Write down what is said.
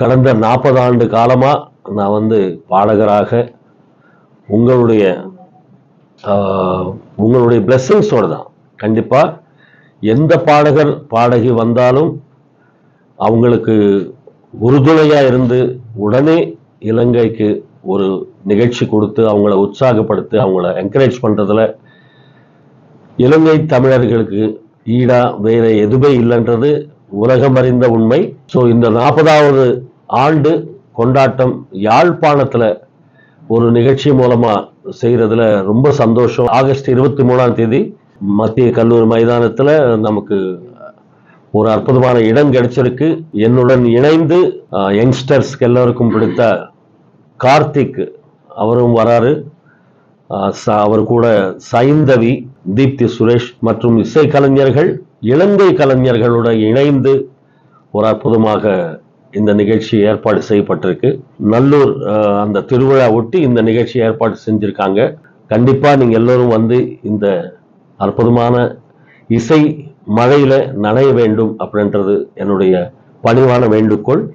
கடந்த நாற்பது ஆண்டு காலமாக நான் வந்து பாடகராக உங்களுடைய உங்களுடைய பிளெஸ்ஸிங்ஸோடு தான். கண்டிப்பாக எந்த பாடகர் பாடகி வந்தாலும் அவங்களுக்கு உறுதுணையாக இருந்து உடனே இலங்கைக்கு ஒரு நிகழ்ச்சி கொடுத்து அவங்கள உற்சாகப்படுத்தி அவங்கள என்கரேஜ் பண்ணுறதுல இலங்கை தமிழர்களுக்கு ஈடா வேற எதுவுமே இல்லைன்றது உலகம் அறிந்த உண்மை. ஸோ இந்த நாற்பதாவது ஆண்டு கொண்டாட்டம் யாழ்ப்பாணத்தில் ஒரு நிகழ்ச்சி மூலமாக செய்கிறதுல ரொம்ப சந்தோஷம். ஆகஸ்ட் இருபத்தி மூணாம் தேதி மத்திய கல்லூரி மைதானத்தில் நமக்கு ஒரு அற்புதமான இடம் கிடைச்சிருக்கு. என்னுடன் இணைந்து யங்ஸ்டர்ஸ்க்கு எல்லாருக்கும் பிடித்த கார்த்திக் அவரும் வராரு. ச- அவர் கூட சைந்தவி தீப்தி சுரேஷ் மற்றும் இசை கலைஞர்கள் இலங்கை கலைஞர்களோட இணைந்து ஒரு அற்புதமாக இந்த நிகழ்ச்சி ஏற்பாடு செய்யப்பட்டிருக்கு. நல்லூர் அந்த திருவிழா ஒட்டி இந்த நிகழ்ச்சி ஏற்பாடு செஞ்சிருக்காங்க. கண்டிப்பாக நீங்கள் எல்லோரும் வந்து இந்த அற்புதமான இசை மழையில் நனைய வேண்டும் அப்படின்றது என்னுடைய பணிவான வேண்டுகோள்.